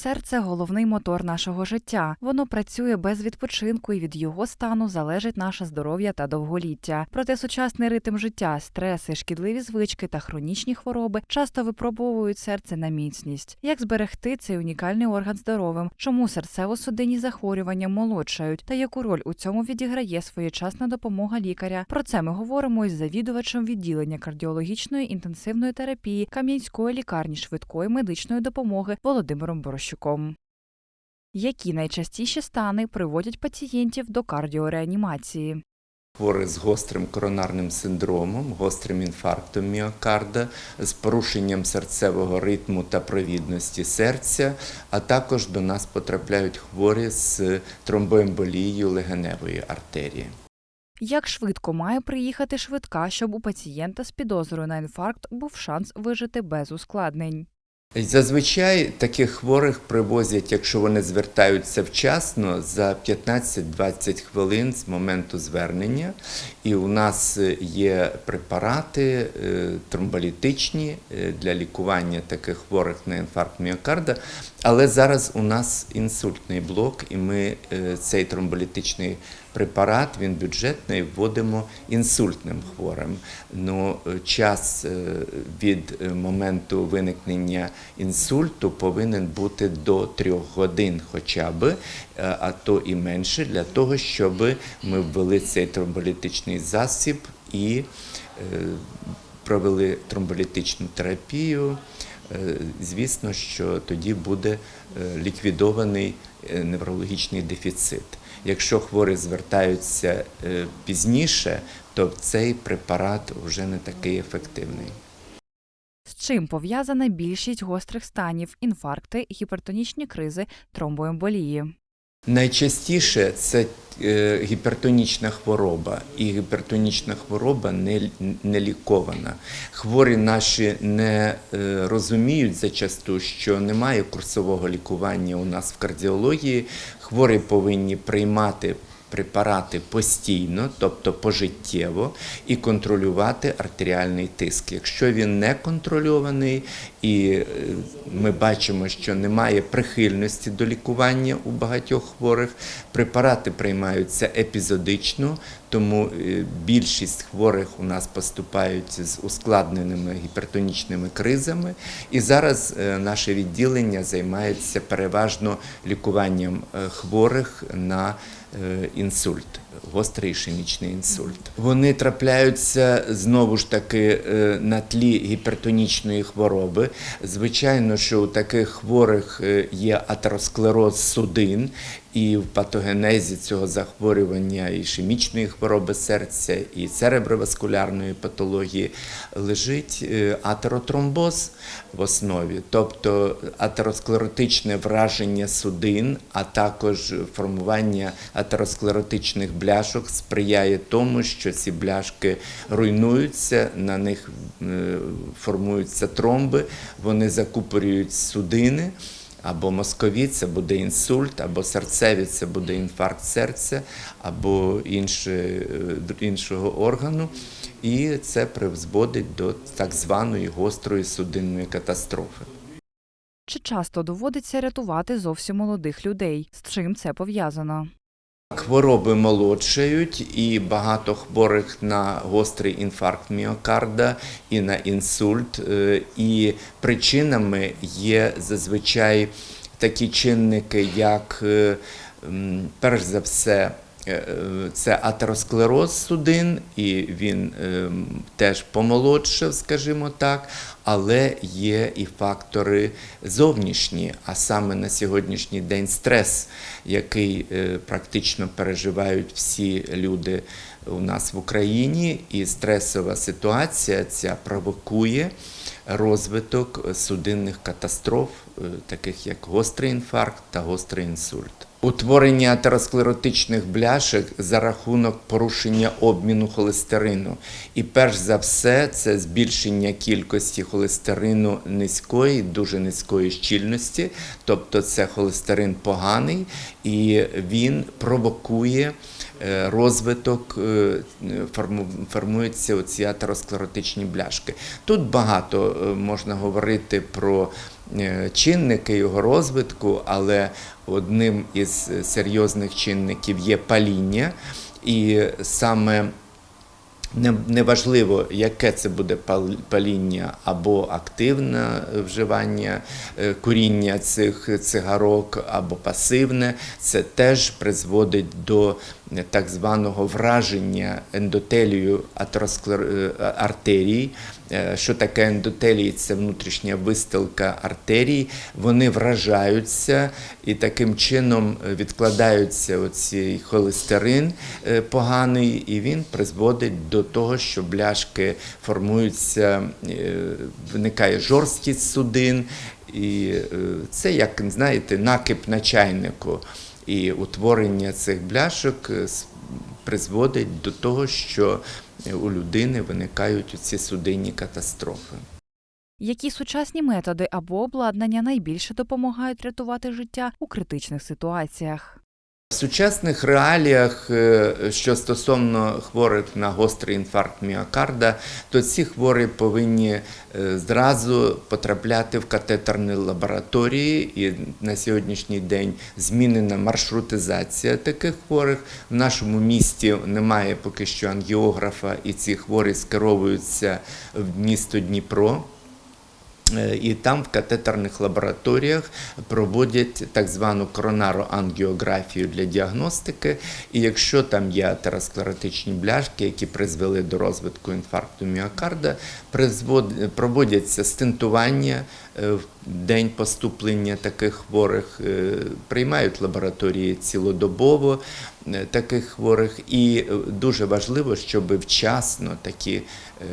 Серце головний мотор нашого життя. Воно працює без відпочинку, і від його стану залежить наше здоров'я та довголіття. Проте сучасний ритм життя, стреси, шкідливі звички та хронічні хвороби часто випробовують серце на міцність. Як зберегти цей унікальний орган здоровим? Чому серцево-судинні захворювання молодшають? Та яку роль у цьому відіграє своєчасна допомога лікаря? Про це ми говоримо із завідувачем відділення кардіологічної інтенсивної терапії Кам'янської лікарні швидкої медичної допомоги Володимиром Борощуком. Які найчастіші стани приводять пацієнтів до кардіореанімації? Хворі з гострим коронарним синдромом, гострим інфарктом міокарда, з порушенням серцевого ритму та провідності серця, а також до нас потрапляють хворі з тромбоемболією легеневої артерії. Як швидко має приїхати швидка, щоб у пацієнта з підозрою на інфаркт був шанс вижити без ускладнень? Зазвичай таких хворих привозять, якщо вони звертаються вчасно, за 15-20 хвилин з моменту звернення. І у нас є препарати е, тромболітичні е, для лікування таких хворих на інфаркт міокарда. Але зараз у нас інсультний блок, і ми е, цей тромболітичний препарат, він бюджетний, вводимо інсультним хворим. Ну, е, час е, від е, моменту виникнення інсульту повинен бути до трьох годин хоча б, е, а то і менше, для того, щоб ми ввели цей тромболітичний засіб і е, провели тромболітичну терапію. Е, Звісно, що тоді буде ліквідований неврологічний дефіцит. Якщо хворі звертаються пізніше, то цей препарат вже не такий ефективний. З чим пов'язана більшість гострих станів, інфаркти, гіпертонічні кризи, тромбоемболії? Найчастіше це е, гіпертонічна хвороба, і гіпертонічна хвороба не, не лікована. Хворі наші не е, розуміють зачасту, що немає курсового лікування у нас в кардіології. Хворі повинні приймати препарати постійно, тобто пожиттєво, і контролювати артеріальний тиск. Якщо він не контрольований, і е, ми бачимо, що немає прихильності до лікування у багатьох хворих, препарати приймаються епізодично, тому е, більшість хворих у нас поступають з ускладненими гіпертонічними кризами. І зараз е, наше відділення займається переважно лікуванням хворих на інсульт, гострий ішемічний інсульт. Вони трапляються знову ж таки е, на тлі гіпертонічної хвороби. Звичайно, що у таких хворих е, є атеросклероз судин, і в патогенезі цього захворювання і ішемічної хвороби серця і цереброваскулярної патології лежить е, атеротромбоз в основі, тобто атеросклеротичне враження судин, а також формування атеросклеротичних бляшок сприяє тому, що ці бляшки руйнуються, на них е, формуються тромби, вони закупорюють судини. Або мозкові це буде інсульт, або серцеві це буде інфаркт серця, або інше, е, іншого органу. І це призводить до так званої гострої судинної катастрофи. Чи часто доводиться рятувати зовсім молодих людей? З чим це пов'язано? Хвороби молодшають, і багато хворих на гострий інфаркт міокарда і на інсульт. Е, І причинами є зазвичай такі чинники, як е, перш за все. Е, е, Це атеросклероз судин, і він ем, теж помолодшав, скажімо так, але є і фактори зовнішні, а саме на сьогоднішній день стрес, який е, практично переживають всі люди у нас в Україні, і стресова ситуація ця провокує розвиток судинних катастроф, таких як гострий інфаркт та гострий інсульт. Утворення атеросклеротичних бляшок за рахунок порушення обміну холестерину. І перш за все, це збільшення кількості холестерину низької, дуже низької щільності, тобто це холестерин поганий, і він провокує е, розвиток, е, формуються оці атеросклеротичні бляшки. Тут багато е, можна говорити про чинники його розвитку, але одним із серйозних чинників є паління. І саме Неважливо, яке це буде паління або активне вживання е, куріння цих цигарок, або пасивне, це теж призводить до е, так званого враження ендотелію атеросклер- е, артерій. Е, Що таке ендотелій? Це внутрішня вистилка артерій. Вони вражаються і таким чином е, відкладаються оцей холестерин е, поганий, і він призводить до того, що бляшки формуються, виникає жорсткість судин, і це як знаєте, накип на чайнику. І утворення цих бляшок призводить до того, що у людини виникають ці судинні катастрофи. Які сучасні методи або обладнання найбільше допомагають рятувати життя у критичних ситуаціях? В сучасних реаліях, е, що стосовно хворих на гострий інфаркт міокарда, то ці хворі повинні е, зразу потрапляти в катетерні лабораторії, і на сьогоднішній день змінена маршрутизація таких хворих. В нашому місті немає поки що ангіографа, і ці хворі скеровуються в місто Дніпро. І там в катетерних лабораторіях проводять так звану коронароангіографію для діагностики. І якщо там є атеросклеротичні бляшки, які призвели до розвитку інфаркту міокарда, проводяться стентування в день поступлення таких хворих, е, приймають лабораторії цілодобово е, таких хворих. І е, дуже важливо, щоб вчасно такі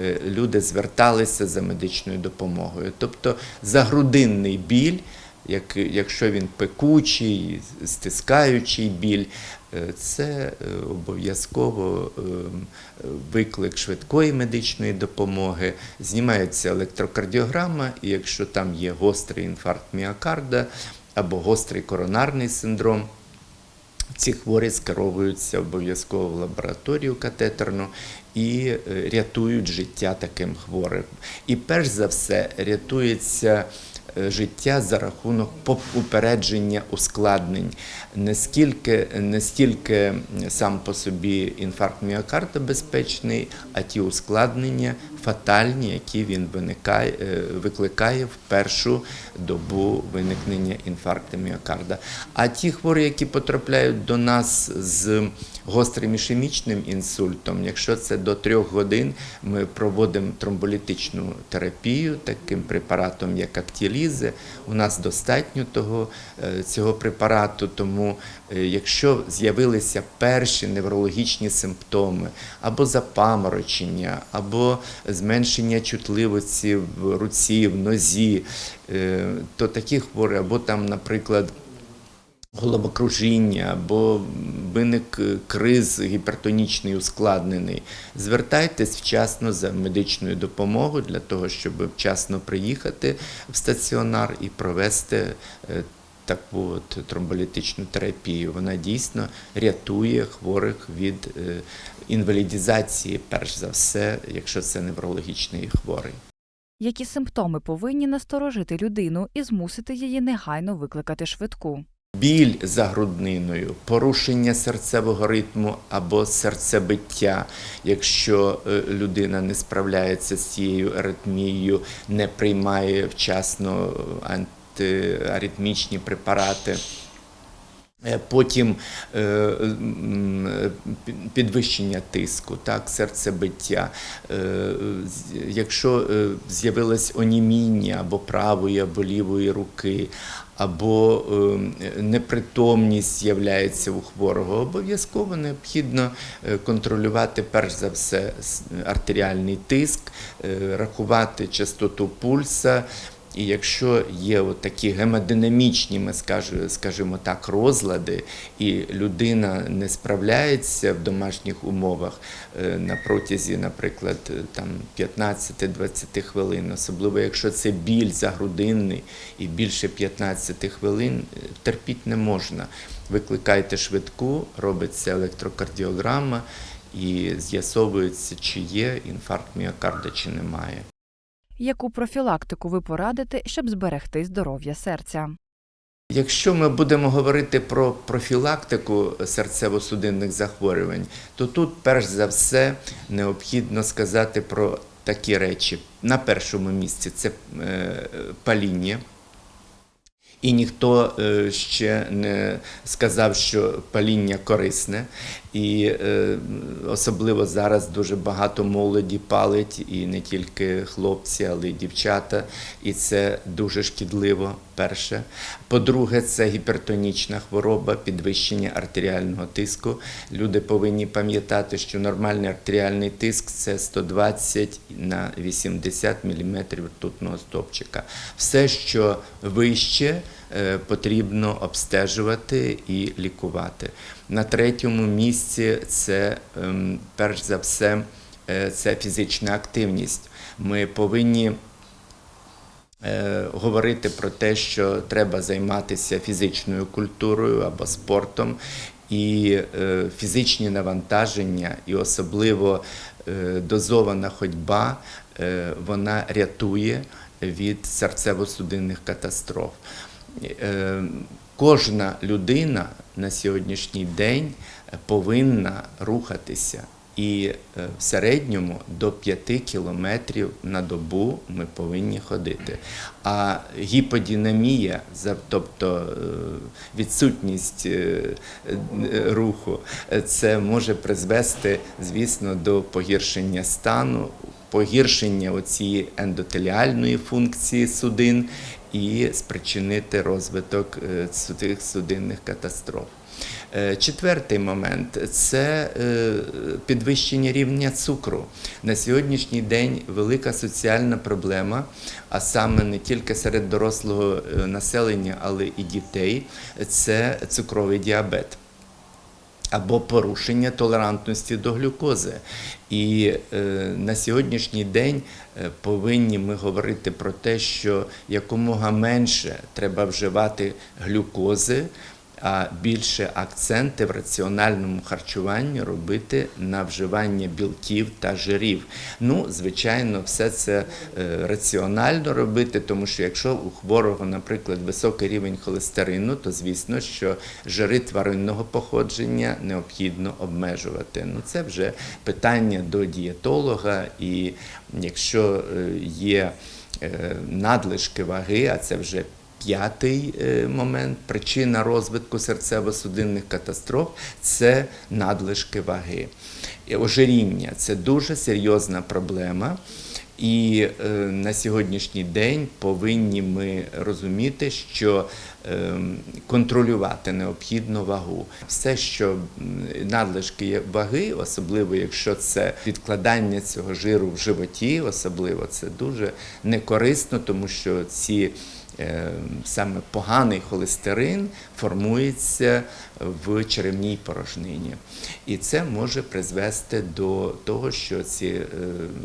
е, люди зверталися за медичною допомогою. Тобто загрудинний біль, як, якщо він пекучий, стискаючий біль, е, це е, обов'язково е, виклик швидкої медичної допомоги, знімається електрокардіограма, і якщо там є гострий інфаркт міокарда або гострий коронарний синдром, ці хворі скеровуються обов'язково в лабораторію катетерну і рятують життя таким хворим. І перш за все рятується життя за рахунок попередження ускладнень. Не стільки, не стільки сам по собі інфаркт міокарда безпечний, а ті ускладнення фатальні, які він е, викликає в першу добу виникнення інфаркту міокарда. А ті хворі, які потрапляють до нас з гострим ішемічним інсультом, якщо це до трьох годин, ми проводимо тромболітичну терапію таким препаратом, як актілізи. У нас достатньо того, е, цього препарату, тому е, якщо з'явилися перші неврологічні симптоми, або запаморочення, або зменшення чутливості в руці, в нозі, е, то такі хворі, або там, наприклад, головокружіння або виник е, криз гіпертонічний ускладнений, звертайтесь вчасно за медичною допомогою для того, щоб вчасно приїхати в стаціонар і провести е, таку от тромболітичну терапію. Вона дійсно рятує хворих від е, інвалідізації, перш за все, якщо це неврологічний хворий. Які симптоми повинні насторожити людину і змусити її негайно викликати швидку? Біль за грудниною, порушення серцевого ритму або серцебиття, якщо е, людина не справляється з цією аритмією, не приймає вчасно антиаритмічні препарати. Е, Потім е, підвищення тиску, так, серцебиття. Е, Якщо з'явилось оніміння або правої, або лівої руки, або е, непритомність з'являється у хворого, обов'язково необхідно контролювати перш за все артеріальний тиск, рахувати частоту пульса. І якщо є от такі гемодинамічні, ми скажімо так, розлади, і людина не справляється в домашніх умовах е, на протязі, наприклад, е, там 15-20 хвилин, особливо якщо це біль загрудинний і більше 15 хвилин, е, терпіть не можна. Викликайте швидку, робиться електрокардіограма і з'ясовується, чи є інфаркт міокарда, чи немає. Яку профілактику ви порадите, щоб зберегти здоров'я серця? Якщо ми будемо говорити про профілактику серцево-судинних захворювань, то тут перш за все необхідно сказати про такі речі. На першому місці це е, паління. І ніхто е, ще не сказав, що паління корисне, і е, особливо зараз дуже багато молоді палить, і не тільки хлопці, але й дівчата. І це дуже шкідливо. Перше. По-друге, це гіпертонічна хвороба, підвищення артеріального тиску. Люди повинні пам'ятати, що нормальний артеріальний тиск це 120 на 80 мм ртутного стопчика. Все, що вище, потрібно обстежувати і лікувати. На третьому місці це ем, перш за все е, це фізична активність. Ми повинні е, говорити про те, що треба займатися фізичною культурою або спортом. І е, фізичні навантаження, і особливо е, дозована ходьба, е, вона рятує від серцево-судинних катастроф. Е, Кожна людина на сьогоднішній день повинна рухатися. І е, в середньому до 5 кілометрів на добу ми повинні ходити. А гіподинамія, за- тобто е, відсутність руху, це може призвести, звісно, до погіршення стану, погіршення оцієї ендотеліальної функції судин і спричинити розвиток е, цих судинних катастроф. Е, Четвертий момент це е, підвищення рівня цукру. На сьогоднішній день велика соціальна проблема, а саме не тільки серед дорослого е, населення, але і дітей це цукровий діабет або порушення толерантності до глюкози. І е, на сьогоднішній день е, повинні ми говорити про те, що якомога менше треба вживати глюкози, а більше акценти в раціональному харчуванні робити на вживання білків та жирів. Ну, звичайно, все це е, раціонально робити, тому що якщо у хворого, наприклад, високий рівень холестерину, то звісно, що жири тваринного походження необхідно обмежувати. Ну, це вже питання до дієтолога, і якщо е, є е, надлишки ваги, а це вже П'ятий е, момент, причина розвитку серцево-судинних катастроф це надлишки ваги. Ожиріння це дуже серйозна проблема. І е, на сьогоднішній день повинні ми розуміти, що е, контролювати необхідно вагу. Все, що надлишки ваги, особливо якщо це відкладання цього жиру в животі, особливо це дуже некорисно, тому що ці саме поганий холестерин формується в черевній порожнині. І це може призвести до того, що ці е,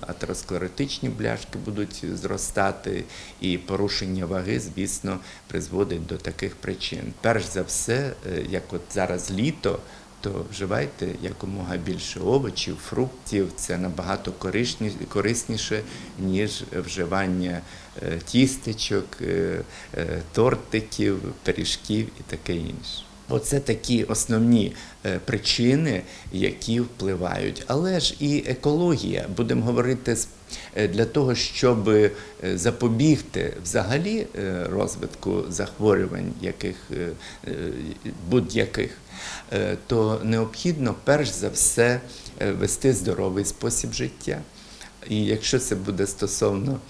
атеросклеротичні бляшки будуть зростати, і порушення ваги, звісно, призводить до таких причин. Перш за все, е, як от зараз літо. То вживайте якомога більше овочів, фруктів. Це набагато корисні- корисніше, ніж вживання е, тістечок, е, е, тортиків, пиріжків і таке інше. Оце такі основні е, причини, які впливають. Але ж і екологія, будемо говорити, е, для того, щоб е, запобігти взагалі розвитку захворювань, яких будь-яких, то необхідно перш за все вести здоровий спосіб життя. І якщо це буде стосовно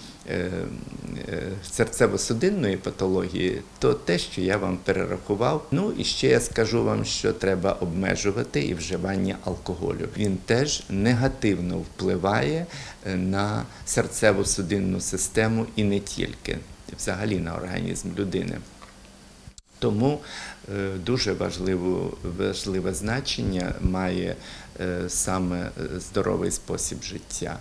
серцево-судинної патології, то те, що я вам перерахував. Ну і ще я скажу вам, що треба обмежувати і вживання алкоголю. Він теж негативно впливає е, на серцево-судинну систему і не тільки, взагалі на організм людини. Тому е, дуже важливу, важливе значення має е, саме е, здоровий спосіб життя.